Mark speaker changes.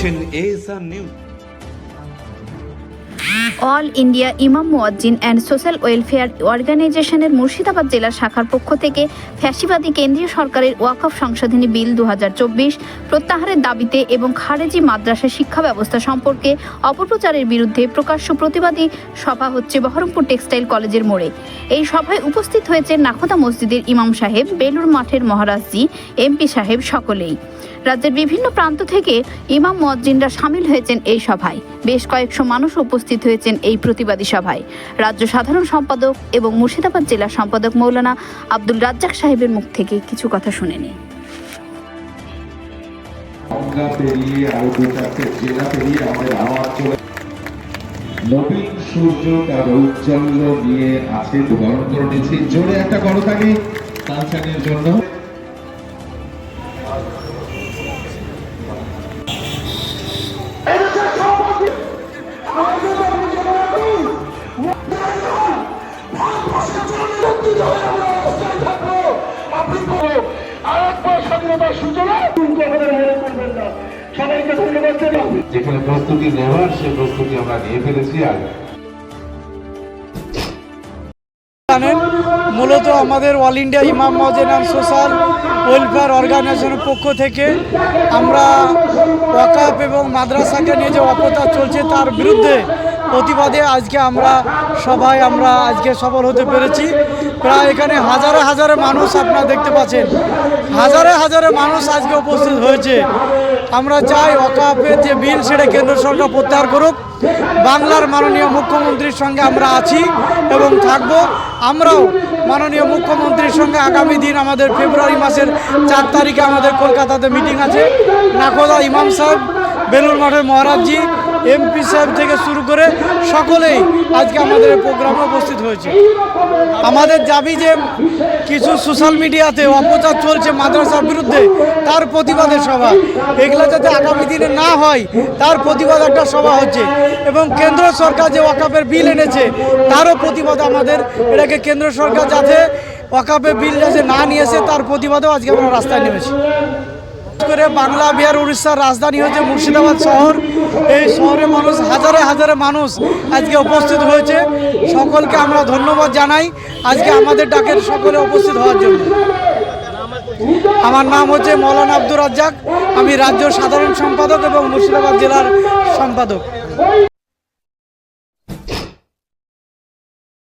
Speaker 1: দেখছেন news.
Speaker 2: All India ইমাম মুয়াজ্জিন অ্যান্ড সোশ্যাল ওয়েলফেয়ার অর্গানাইজেশনের মুর্শিদাবাদ জেলা শাখার পক্ষ থেকে ফ্যাসিবাদী কেন্দ্রীয় সরকারের ওয়াকফ সংশোধনী বিল দু প্রত্যাহারের দাবিতে এবং খারেজি মাদ্রাসা শিক্ষা ব্যবস্থা সম্পর্কে অপপ্রচারের বিরুদ্ধে প্রকাশ্য প্রতিবাদী সভা হচ্ছে বহরমপুর টেক্সটাইল কলেজের মোড়ে। এই সভায় উপস্থিত হয়েছে নাখোদা মসজিদের ইমাম সাহেব বেলুর মাঠের মহারাজজি এমপি সাহেব সকলেই। রাজ্যের বিভিন্ন প্রান্ত থেকে ইমাম মুয়াজ্জিনরা সামিল হয়েছেন এই সভায়। বেশ কয়েকশো মানুষ উপস্থিত হয়েছেন এই প্রতিবাদী সভায়। রাজ্য সাধারণ সম্পাদক এবং মুর্শিদাবাদ জেলা সম্পাদক মৌলানা আব্দুল রাজ্জাক সাহেবের মুখ থেকে কিছু কথা শুনে
Speaker 3: চলে। নবীন সূর্য তার নিয়ে গরম করে জোরে একটা করো থাকি তালসানের জন্য। যেখানে প্রস্তুতি নেওয়ার সে প্রস্তুতি আমরা নিয়ে ফেলেছি আর
Speaker 4: মূলত আমাদের all India imam and social welfare অর্গানাইজেশনের পক্ষ থেকে আমরা ওয়াকাপ এবং মাদ্রাসাকে নিয়ে যে অপচার চলছে তার বিরুদ্ধে প্রতিবাদে আজকে আমরা সবাই আমরা আজকে সফল হতে পেরেছি। প্রায় এখানে হাজারে হাজারে মানুষ আপনারা দেখতে পাচ্ছেন। হাজারে হাজারে মানুষ আজকে উপস্থিত হয়েছে। আমরা চাই অকাপের যে বিল সেটা কেন্দ্র সরকার প্রত্যাহার করুক। বাংলার মাননীয় মুখ্যমন্ত্রীর সঙ্গে আমরা আছি এবং থাকব। আমরাও মাননীয় মুখ্যমন্ত্রীর সঙ্গে আগামী দিন আমাদের ফেব্রুয়ারি মাসের চার তারিখে আমাদের কলকাতাতে মিটিং আছে। নাকোদা ইমাম সাহেব বেলুর মাঠের মহারাজজি এমপি সাহেব থেকে শুরু করে সকলেই আজকে আমাদের প্রোগ্রামে উপস্থিত হয়েছে। আমাদের দাবি যে কিছু সোশ্যাল মিডিয়াতে অপচার চলছে মাদ্রাসার বিরুদ্ধে, তার প্রতিবাদে সভা। এগুলো যাতে আগামী দিনে না হয়, তার প্রতিবাদ একটা সভা হচ্ছে। এবং কেন্দ্র সরকার যে ওয়াকাপের বিল এনেছে, তারও প্রতিবাদ আমাদের। এটাকে কেন্দ্র সরকার যাতে ওয়াকাপের বিল যাতে না নিয়ে এসে তার প্রতিবাদেও আজকে আমরা রাস্তায় নেমেছি। করে বাংলা, বিহার, উড়িষ্যার রাজধানী হচ্ছে মুর্শিদাবাদ শহর। এই শহরে মানুষ, হাজারে হাজারে মানুষ আজকে উপস্থিত হয়েছে। সকলকে আমরা ধন্যবাদ জানাই আজকে আমাদের ডাকের সকলে উপস্থিত হওয়ার জন্য। আমার নাম হচ্ছে মৌলানা আব্দুর রাজ্জাক। আমি রাজ্য সাধারণ সম্পাদক এবং মুর্শিদাবাদ জেলার সম্পাদক।